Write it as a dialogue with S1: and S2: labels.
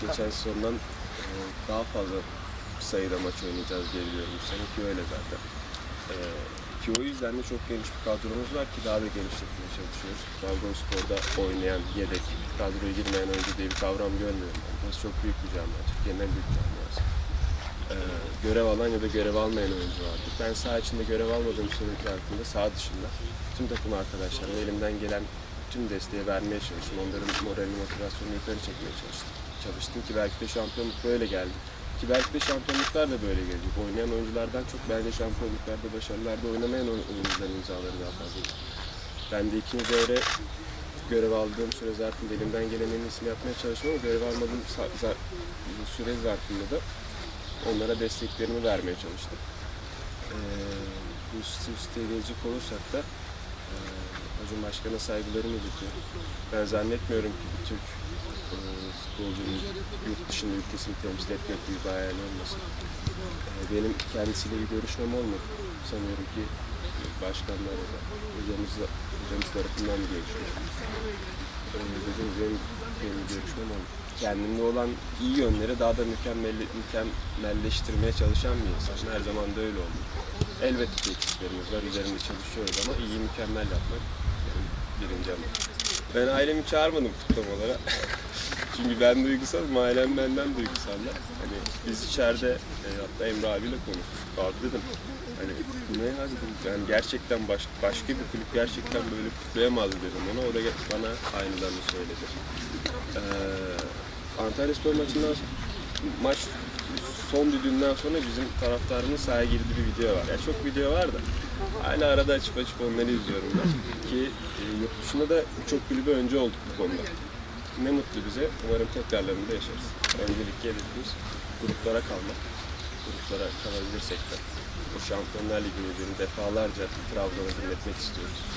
S1: Geçen sezondan e, daha fazla sayıda maç oynayacağız diye biliyorum bu sene ki öyle zaten. E, ki o yüzden de çok geniş bir kadromuz var ki daha da genişletmeye çalışıyoruz. Trabzonspor'da oynayan yedek, kadroya girmeyen oyuncu diye bir kavram görmüyorum ben. Burası çok büyük bir camia, Türkiye'nin en büyük camiası. E, görev alan ya da görev almayan oyuncu vardı. Ben saha içinde görev almadığım süre zarfında saha dışında tüm takım arkadaşlarıma elimden gelen tüm desteği vermeye çalıştım. Onların moralini, motivasyonunu yukarı çekmeye çalıştım. Çalıştım ki belki de şampiyonluk böyle geldi. Ki belki de şampiyonluklar da böyle gelecek. Oynayan oyunculardan çok bence şampiyonluklarda, başarılarda oynamayan oy- oyuncuların imzaları daha fazla. Ben de ikinci devre görev aldığım süre zarfında elimden gelen en iyisini yapmaya çalıştım ama görev almadığım zar- süre zarfında da onlara desteklerimi vermeye çalıştım. Ee, bu siteye gelecek olursak da e, Acun Başkan'a saygılarımı iletiyorum. Ben zannetmiyorum ki bir Türk e, futbolcunun yurt dışında ülkesini temsil etmek bir hayali olmasın. E, benim kendisiyle bir görüşmem olmadı. Sanıyorum ki başkanlar da hocamızla, hocamız tarafından bir görüşme. Benim, benim bir görüşmem olmadı. Kendimde olan iyi yönleri daha da mükemmel, mükemmelleştirmeye çalışan bir insan. Her zaman da öyle oldu. Elbette ki eksiklerimiz var, üzerinde çalışıyoruz ama iyi mükemmel yapmak benim birinci amacım. Ben ailemi çağırmadım kutlamalara. Çünkü ben duygusalım, ailem benden duygusallar. Hani biz içeride e, hatta Emre abiyle konuştuk. Abi dedim hani ne ya dedim yani gerçekten baş, başka bir kulüp gerçekten böyle kutlayamaz dedim ona. O da bana aynılarını söyledi. Ee, Antalya Spor maçından maç son düdüğünden sonra bizim taraftarımın sahaya girdiği bir video var. Yani çok video var da hala arada açıp açıp onları izliyorum ben. Ki e, yurt dışında da birçok kulübe önce olduk bu konuda. Ne mutlu bize. Umarım tekrarlarını da yaşarız. Öncelikli hedefimiz gruplara kalmak. Gruplara kalabilirsek de bu Şampiyonlar Ligi'ni defalarca Trabzon'a dinletmek istiyoruz.